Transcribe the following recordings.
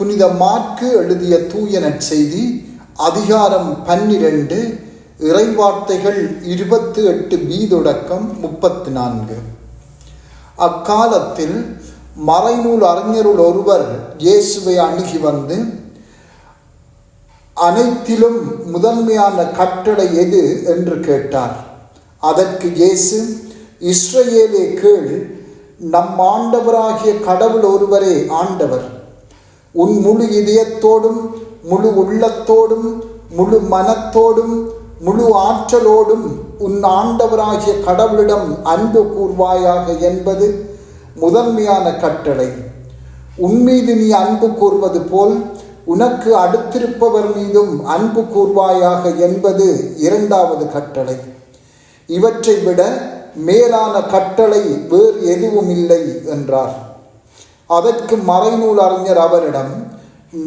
புனித மார்க்கு எழுதிய தூய நற்செய்தி அதிகாரம் பன்னிரண்டு இறைவார்த்தைகள் இருபத்தி எட்டு பீதொடக்கம் தொடக்கம் முப்பத்து நான்கு அக்காலத்தில் மறைநூல் அறிஞருள் ஒருவர் இயேசுவை அணுகி வந்து அனைத்திலும் முதன்மையான கட்டளை எது? என்று கேட்டார். அதற்கு இயேசு இஸ்ரேலே கீழ் நம் ஆண்டவராகிய கடவுள் ஒருவரே ஆண்டவர். உன் முழு இதயத்தோடும் முழு உள்ளத்தோடும் முழு மனத்தோடும் முழு ஆற்றலோடும் உன் ஆண்டவராகிய கடவுளிடம் அன்பு கூர்வாயாக என்பது முதன்மையான கட்டளை. உன்மீது நீ அன்பு கூர்வது போல் உனக்கு அடுத்திருப்பவர் மீதும் அன்பு கூர்வாயாக என்பது இரண்டாவது கட்டளை. இவற்றை விட மேலான கட்டளை வேறு எதுவும் இல்லை என்றார். அதற்கு மறைநூல் அறிஞர் அவரிடம்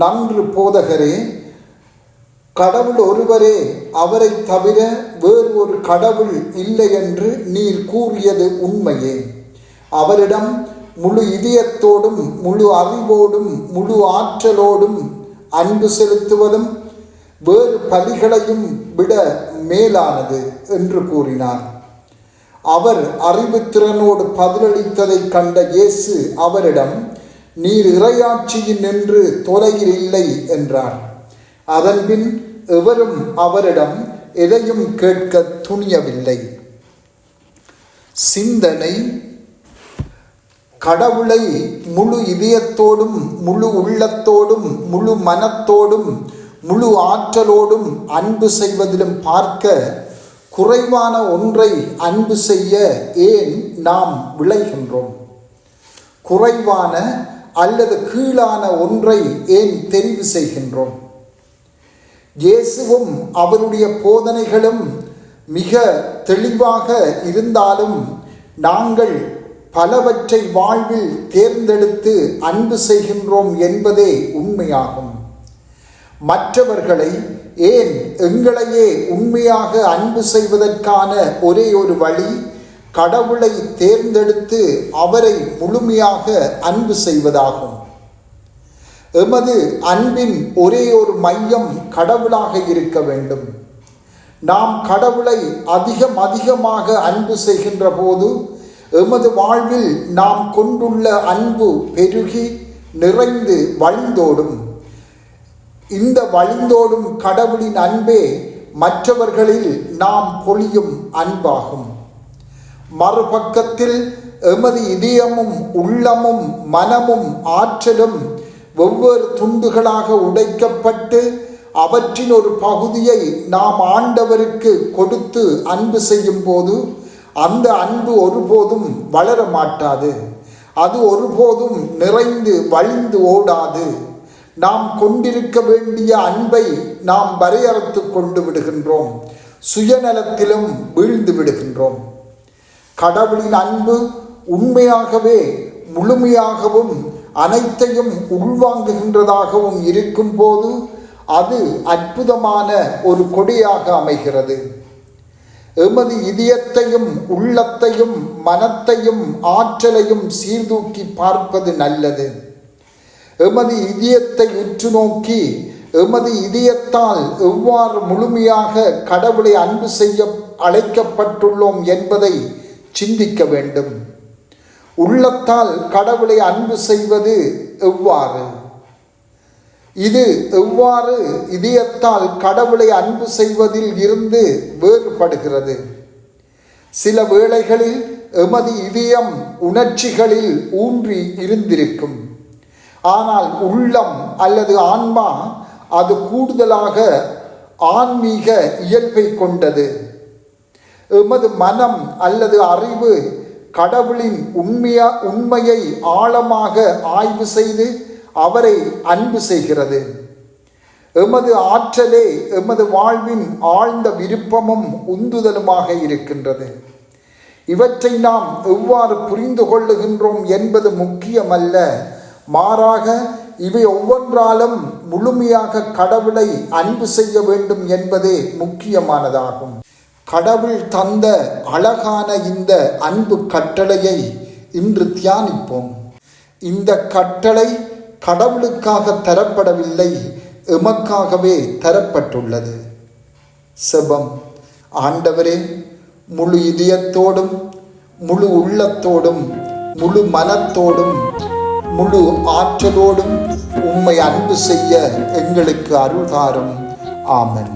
நன்று போதகரே கடவுள் ஒருவரே அவரை தவிர வேறு ஒரு கடவுள் இல்லை என்று நீர் கூறியது உண்மையே. அவரிடம் முழு இதயத்தோடும் முழு அறிவோடும் முழு ஆற்றலோடும் அன்பு செலுத்துவதும் வேறு பலிகளையும் விட மேலானது என்று கூறினார். அவர் அறிவுத்திறனோடு பதிலளித்ததை கண்ட இயேசு அவரிடம் நீர் இறையாட்சியில் நின்று தொலையில் இல்லை என்றார். அதன்பின் எவரும் அவரிடம் எதையும் கேட்க துணியவில்லை. சிந்தனை கடவுளை முழு இதயத்தோடும் முழு உள்ளத்தோடும் முழு மனத்தோடும் முழு ஆற்றலோடும் அன்பு செய்வதிலும் பார்க்க குறைவான ஒன்றை அன்பு செய்ய ஏன் நாம் விளைகின்றோம் குறைவான அல்லது கீழான ஒன்றை ஏன் தெரிவு செய்கின்றோம்? இயேசுவும் அவருடைய போதனைகளும் மிக தெளிவாக இருந்தாலும் நாங்கள் பலவற்றை வாழ்வில் தேர்ந்தெடுத்து அன்பு செய்கின்றோம் என்பதே உண்மையாகும். மற்றவர்களை ஏன் எங்களையே உண்மையாக அன்பு செய்வதற்கான ஒரே ஒரு வழி கடவுளை தேர்ந்தெடுத்து அவரை முழுமையாக அன்பு செய்வதாகும். எமது அன்பின் ஒரே ஒரு மையம் கடவுளாக இருக்க வேண்டும். நாம் கடவுளை அதிகம் அதிகமாக அன்பு செய்கின்ற போது எமது வாழ்வில் நாம் கொண்டுள்ள அன்பு பெருகி நிறைந்து வழிந்தோடும். இந்த வழிந்தோடும் கடவுளின் அன்பே மற்றவர்களில் நாம் பொழியும் அன்பாகும். மறுபக்கத்தில் எமது இதயமும் உள்ளமும் மனமும் ஆற்றலும் வெவ்வேறு துண்டுகளாக உடைக்கப்பட்டு அவற்றின் ஒரு பகுதியை நாம் ஆண்டவருக்கு கொடுத்து அன்பு செய்யும் போது அந்த அன்பு ஒருபோதும் வளர மாட்டாது அது ஒருபோதும் நிறைந்து வழிந்து ஓடாது. நாம் கொண்டிருக்க வேண்டிய அன்பை நாம் வரையறுத்து கொண்டு விடுகின்றோம். சுயநலத்திலும் வீழ்ந்து விடுகின்றோம். கடவுளின் அன்பு உண்மையாகவே முழுமையாகவும் அனைத்தையும் உள்வாங்குகின்றதாகவும் இருக்கும்போது அது அற்புதமான ஒரு கொடியாக அமைகிறது. எமது இதயத்தையும் உள்ளத்தையும் மனத்தையும் ஆற்றலையும் சீர்தூக்கி பார்ப்பது நல்லது. எமது இதயத்தை உற்று நோக்கி எமது இதயத்தால் எவ்வாறு முழுமையாக கடவுளை அன்பு செய்ய அழைக்கப்பட்டுள்ளோம் என்பதை சிந்திக்க வேண்டும். உள்ளத்தால் கடவுளை அன்பு செய்வது எவ்வாறு? இது எவ்வாறு இதயத்தால் கடவுளை அன்பு செய்வதில் இருந்து வேறுபடுகிறது? சில வேளைகளில் எமது இதயம் உணர்ச்சிகளில் ஊன்றி இருந்திருக்கும். ஆனால் உள்ளம் அல்லது ஆன்மா அது கூடுதலாக ஆன்மீக இயல்பை கொண்டது. எமது மனம் அல்லது அறிவு கடவுளின் உண்மையா உண்மையை ஆழமாக ஆய்வு செய்து அவரை அன்பு செய்கிறது. எமது ஆற்றலே எமது வாழ்வின் ஆழ்ந்த விருப்பமும் உந்துதலுமாக இருக்கின்றது. இவற்றை நாம் எவ்வாறு புரிந்து கொள்ளுகின்றோம் என்பது முக்கியமல்ல. மாறாக இவை ஒவ்வொன்றாலும் முழுமையாக கடவுளை அன்பு செய்ய வேண்டும் என்பதே முக்கியமானதாகும். கடவுள் தந்த அழகான இந்த அன்பு கட்டளையை இன்று தியானிப்போம். இந்த கட்டளை கடவுளுக்காக தரப்படவில்லை எமக்காகவே தரப்பட்டுள்ளது. செபம். ஆண்டவரே முழு இதயத்தோடும் முழு உள்ளத்தோடும் முழு மனத்தோடும் முழு ஆற்றலோடும் உம்மை அன்பு செய்ய எங்களுக்கு அருள்தாரும். ஆமன்.